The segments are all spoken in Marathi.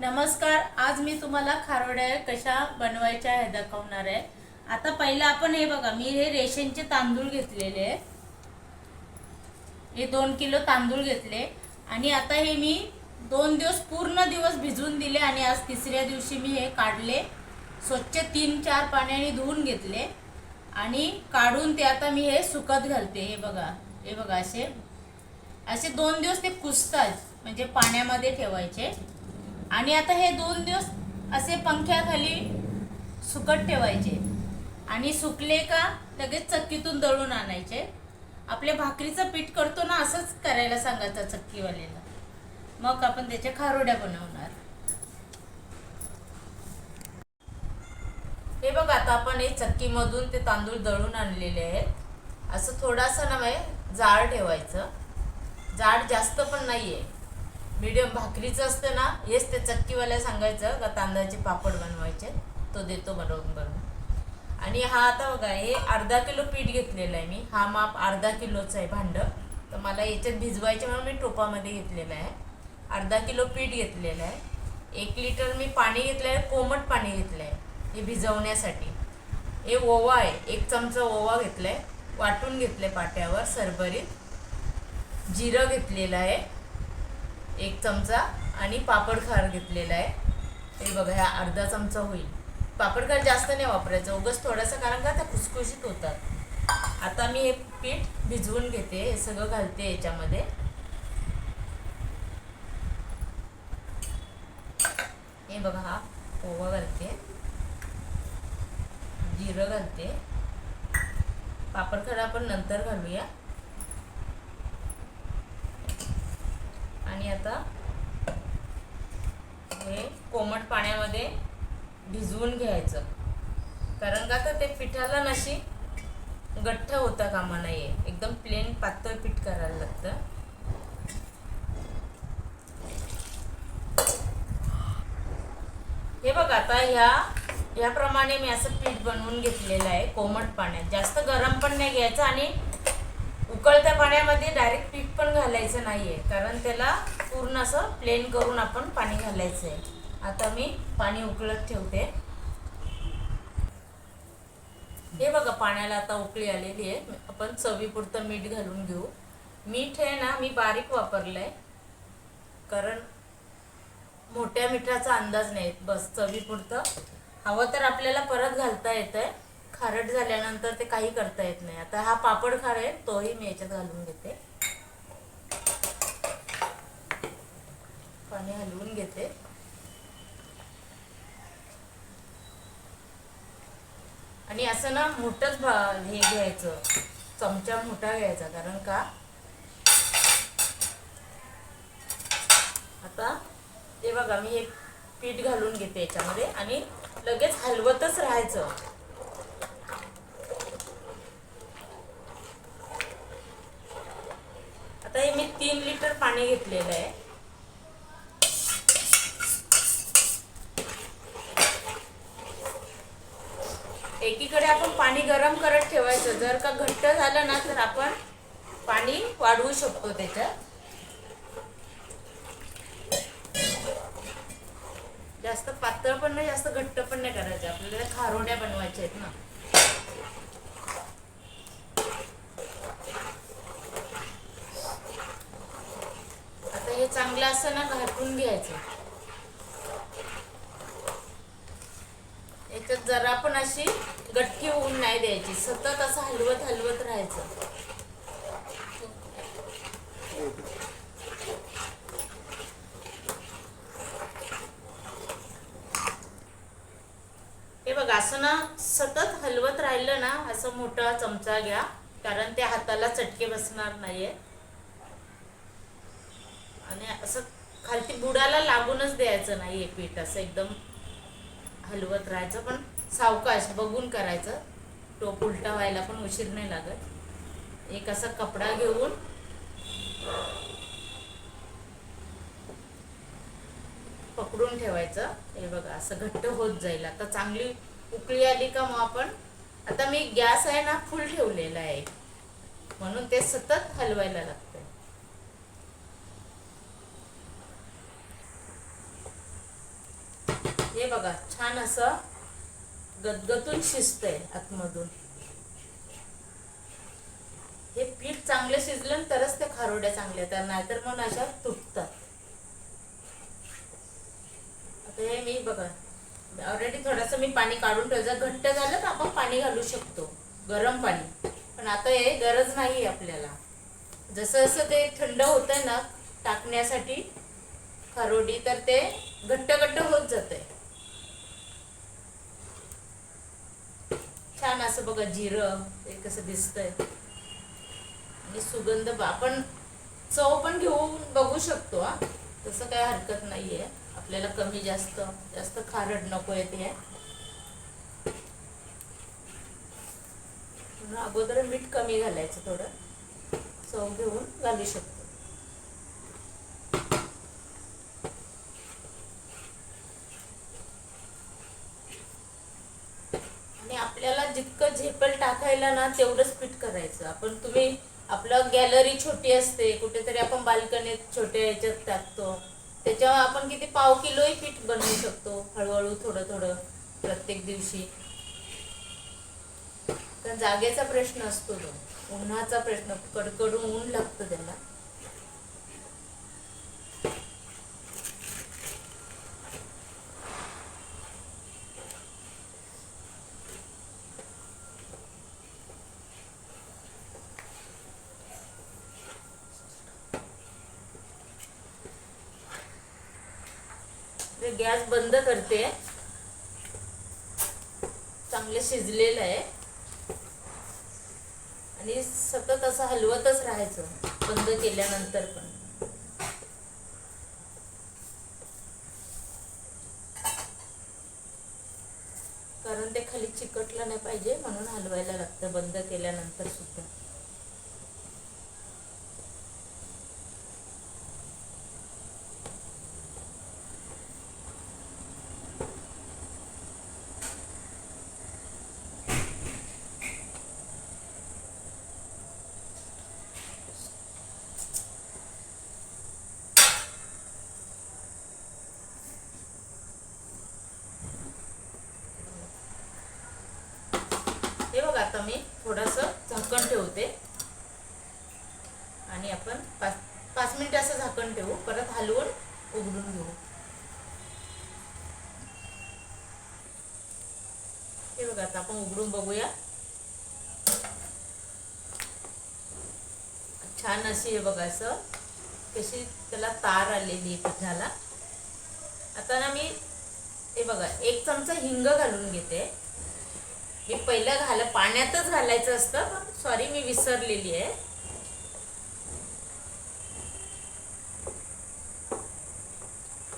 नमस्कार आज मी तुम्हाला खारोड्या कशा बनवायच्या आहे दाखवणार आहे. आता पहिलं आपण हे बघा मी हे रेशनचे तांदूळ घेतलेले आहे. हे दोन किलो तांदूळ घेतले. आणि आता हे मी दोन दिवस पूर्ण दिवस भिजवून दिले आणि आज तिसऱ्या दिवशी मी हे काढले. स्वच्छ तीन चार पाण्याने धुवून घेतले. आणि काढून ते आता मी हे सुकत घालते. हे बघा हे बघा असे. असे दोन दिवस ते कुसतात म्हणजे पाण्यामध्ये ठेवायचे. आणि आता हे दोन दिवस असे पंख्याखाली सुकट ठेवायचे. आणि सुकले का लगेच चक्कीतून दळून आणायचे. आपल्या भाकरीचं पीठ करतो ना असंच करायला सांगायचं चक्कीवाल्याला. मग आपण त्याच्या खारोड्या बनवणार. हे बघ आता आपण हे चक्कीमधून ते तांदूळ दळून आणलेले आहेत. असं थोडासा नव्हे जाड ठेवायचं. जाड जास्त पण नाही आहे मीडियम भाकरीचं असतं ना हेच ते चक्कीवाल्या सांगायचं का तांदळाचे पापड बनवायचे तो देतो बनवून बनवून. आणि हा आता बघा हे अर्धा किलो पीठ घेतलेलं आहे मी. हा माप अर्धा किलोचं आहे भांडं. तर मला याच्यात भिजवायचे म्हणून मी टोपामध्ये घेतलेलं आहे. अर्धा किलो पीठ घेतलेलं आहे. एक लिटर मी पाणी घेतलं आहे कोमट पाणी घेतलं आहे हे भिजवण्यासाठी. हे ओवा आहे एक चमचा ओवा घेतला आहे वाटून घेतलं आहे पाट्यावर सरभरीत. जिरं घेतलेलं आहे. एक चमचा आणि पापड खार घेतलेला आहे. हे बघा ह्या अर्धा चमचा होईल. पापड खार जास्त नाही वापरायचं उगस थोडंसं कारण का त्या खुसखुशीत होतात. आता मी हे पीठ भिजवून घेते हे सगळं घालते याच्यामध्ये. हे बघा हा ओवा घालते. जिरं घालते. पापड आपण नंतर घालूया आणि आता. हे कोमट पाण्यामध्ये भिजवून घ्यायचं. कारण का तर ते पिठाला नशी गठ्ठ होता कामा नाहीये एकदम प्लेन पातळ पीठ करायला लागतं. हे बघ आता ह्या याप्रमाणे मी असं पीठ बनवून घेतलेलं आहे कोमट पाण्यात. जास्त गरम पण नाही घ्यायचं आणि उकळत्या पाण्यामध्ये डायरेक्ट पीठ पण घालायचं नाहीये. कारण त्याला पूर्ण असं प्लेन करून आपण पाणी घालायचं आहे आता मी पाणी उकळत ठेवते. हे बघा पाण्याला आता उकळी आलेली आहे. आपण चवीपुरतं मीठ घालून घेऊ. मीठ आहे ना मी बारीक वापरलंय. कारण मोठ्या मिठाचा अंदाज नाही. बस चवीपुरतं. हवं तर आपल्याला परत घालता येतंय. खारट झाल्यानंतर ते काही करता येत नाही. आता हा पापड खार आहे तोही मी याच्यात घालून घेते. पाणी हलवून घेते. आणि असं ना मोठंच भा- हे घ्यायचं. चमचा मोठा घ्यायचा कारण का? आता ते बघा मी हे पीठ घालून घेते याच्यामध्ये आणि लगेच हलवतच राहायचं. आता हे मी तीन लिटर पाणी घेतलेलं आहे एकीकडे आपण पाणी गरम करत ठेवायचं. जर का घट्ट झालं ना तर आपण पाणी वाढवू शकतो त्याच्यात. जास्त पातळ पण नाही जास्त घट्ट पण नाही करायचं. आपल्याला खारोड्या बनवायच्या आहेत ना. आता हे चांगलं असं ना घाटून घ्यायचं. याच्यात जरा पण अशी गटकी होऊन नाही द्यायची. सतत असं हलवत हलवत राहायचं. हे बघ असं ना सतत हलवत राहिलं ना असं मोठा चमचा घ्या कारण त्या हाताला चटके बसणार नाहीये. आणि असं खालती बुडाला लागूनच द्यायचं नाहीये पीठ असं एकदम हलवत राहायचं. पण सावकाश बघून करायचं. टोप उलटा व्हायला पण उशीर नाही लागत. एक असा कपडा घेऊन पकडून ठेवायचं. हे बघा असं घट्ट होत जाईल. आता चांगली उकळी आली का मग आपण? आता मी गॅस आहे ना फुल ठेवलेला आहे. म्हणून ते सतत हलवायला लागतं हे बघा छान असं गदगदून शिजतंय आतमधून. हे पीठ चांगलं शिजलं तरच त्या खारोड्या चांगल्या येतात नाहीतर मग अशा तुटतात. आता हे मी बघा ऑलरेडी थोडंसं मी पाणी काढून ठेवलं. घट्ट झालं तर आपण पाणी घालू शकतो गरम पाणी. पण आता हे गरज नाही आपल्याला. जसं जसं ते थंड होतंय ना टाकण्यासाठी खारोडी तर ते घट्ट घट्ट होत जाते छान असं बघा जिरं ते कसं दिसतंय. आणि सुगंध आपण चव पण घेऊन बघू शकतो हा. तसं काय हरकत नाहीये. आपल्याला कमी जास्त जास्त खारट नको येते अगोदर मीठ कमी घालायचं थोडं. चव घेऊन घालू शकतो आणि आपल्याला जितकं झेपल टाकायला ना तेवढंच पीठ करायचं. आपण तुम्ही आपलं गॅलरी छोटी असते कुठेतरी आपण बाल्कनीत छोट्या ह्याच्यात टाकतो. त्याच्यावर आपण किती पाव किलोही पीठ बनवू शकतो हळूहळू थोडं थोडं प्रत्येक दिवशी. कारण जागेचा प्रश्न असतो तो. उन्हाचा प्रश्न कडकडून ऊन लागतं त्याला. गॅस बंद करते. चांगले शिजलेलं आहे. आणि सतत असं हलवतच राहायचं. बंद केल्यानंतर पण. कारण ते खाली चिकटलं नाही पाहिजे म्हणून हलवायला लागतं. बंद केल्यानंतर सुद्धा हे बघा आता मी थोडस झाकण ठेवते. आणि आपण पाच पाच मिनिट असं झाकण ठेवू. परत हलवून उघडून घेऊ. हे बघा आता आपण उघडून बघूया. छान अशी हे बघा असं कशी त्याला तार आलेली आहे पिठाला. आता ना मी हे बघा एक चमचा हिंग घालून घेते. हे पहिलं घाल पाण्यातच घालायचं असतं पण सॉरी मी विसरलेली आहे.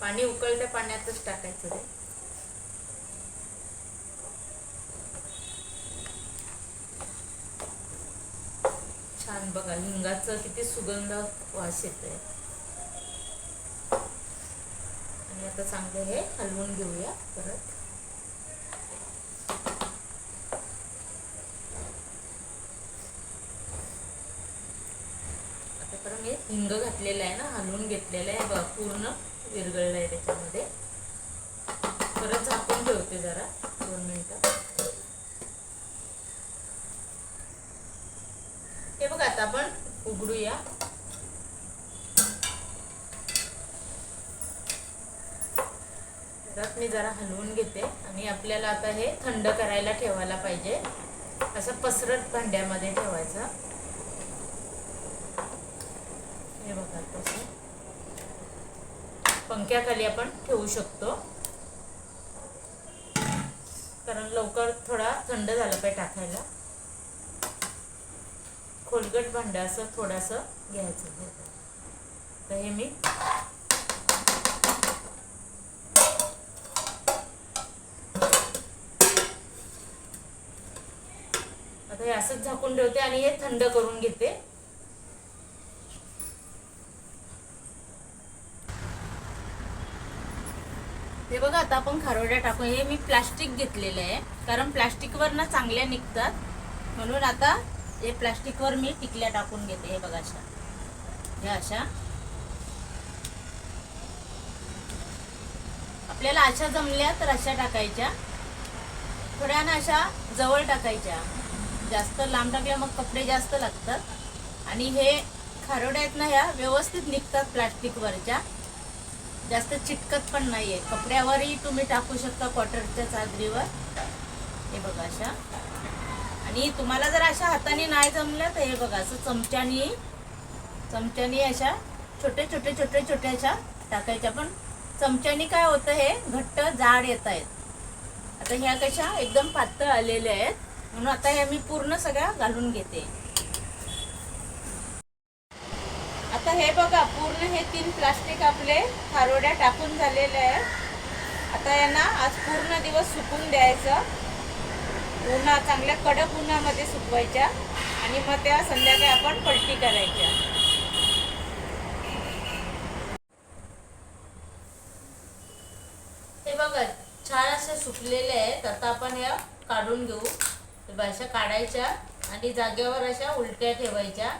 पाणी उकळत्या पाण्यातच टाकायचं रे. छान बघा हिंगाचं किती सुगंध वास येतोय. आणि आता चांगलं हे हलवून घेऊया परत आता परत मी हिंग घातलेलं आहे ना हलवून घेतलेलं आहे. बघा पूर्ण विरगळलं आहे त्याच्यामध्ये. परत झाकून ठेवते जरा दोन मिनटं. हे बघ आता आपण उघडूया. मी जरा हलवून घेते आणि आपल्याला आता हे थंड करायला ठेवायला पाहिजे. असं पसरत भांड्यामध्ये ठेवायचं हे बघा तसं पंख्याखाली आपण ठेवू शकतो. कारण लवकर थोडा थंड झाला पाहिजे टाकायला. खोलगट भांडं असं थोडंसं घ्यायचं तर हे मी आता हे असंच झाकून ठेवते आणि हे थंड करून घेते. हे बघा आता आपण खारोड्या टाकू. हे मी प्लास्टिक घेतलेलं आहे कारण प्लास्टिकवर ना चांगल्या निघतात. म्हणून आता हे प्लास्टिकवर मी टिकल्या टाकून घेते हे बघा अशा. ह्या अशा. आपल्याला अशा जमल्या तर अशा टाकायच्या. थोड्या ना अशा जवळ टाकायच्या. जास्त लांब टाकल्या मग कपडे जास्त लागतात. आणि हे खारोड्या आहेत ना ह्या व्यवस्थित निघतात प्लास्टिकवरच्या. जास्त चिटकत पण नाही आहे कपड्यावरही तुम्ही टाकू शकता कॉटनच्या चादरीवर. हे बघा अशा. आणि तुम्हाला जर अशा हाताने नाही जमलं तर हे बघा असं चमच्यानी चमच्यानी अशा छोटे छोटे छोटे छोटे अशा टाकायच्या. पण चमच्यानी काय होतं हे? घट्ट जाड येत आहेत. आता ह्या कशा? एकदम पातळ आलेल्या आहेत. म्हणून आता ह्या मी पूर्ण सगळ्या घालून घेते आता हे बघा पूर्ण हे तीन प्लास्टिक आपले खारोड्या टाकून झालेले आहेत. आता यांना आज पूर्ण दिवस सुकून द्यायचं. उन्हा चांगल्या कडक उन्हामध्ये सुकवायच्या आणि मग त्या संध्याकाळी आपण पलटी करायच्या. हे बघा छान असे सुकलेले आहेत. आता आपण या काढून घेऊ. अशा काढायच्या आणि जागेवर अशा उलट्या ठेवायच्या.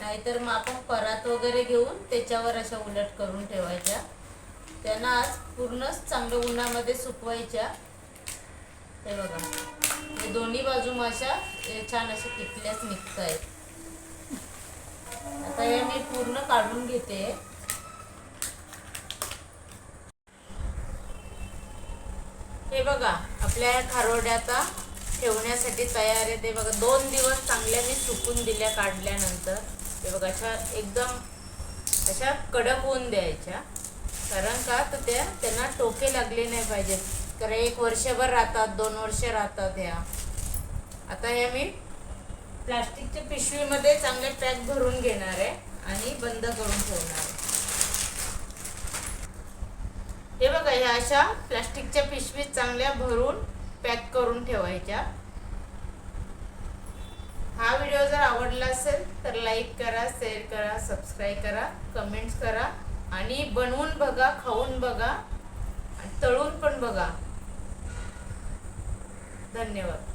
नाहीतर मग आपण परात वगैरे घेऊन त्याच्यावर अशा उलट करून ठेवायच्या. त्यांना आज पूर्णच चांगलं उन्हामध्ये सुकवायच्या. हे बघा. हे दोन्ही बाजू मग अशा छान अशा किटल्याच निघत आहेत आता हे मी पूर्ण काढून घेते. हे बघा आपल्या या खारोड्या आता ठेवण्यासाठी तयार आहे. ते बघा दोन दिवस चांगल्या मी सुकून दिल्या काढल्यानंतर. हे बघा अशा एकदम अशा कडक होऊन द्यायच्या. कारण का? तर त्या त्यांना टोके लागले नाही पाहिजेत. कारण एक वर्षभर राहतात दोन वर्ष राहतात ह्या. आता ह्या मी प्लास्टिकच्या पिशवीमध्ये चांगले पॅक भरून घेणार आहे आणि बंद करून ठेवणार आहे. हे बघा ह्या अशा प्लास्टिकच्या पिशवीत चांगल्या भरून पॅक करून ठेवायच्या. हा व्हिडिओ जर आवडला असेल तर लाईक करा शेअर करा सबस्क्राईब करा कमेंट्स करा आणि बनवून बघा खाऊन बघा तळून पण बघा. धन्यवाद.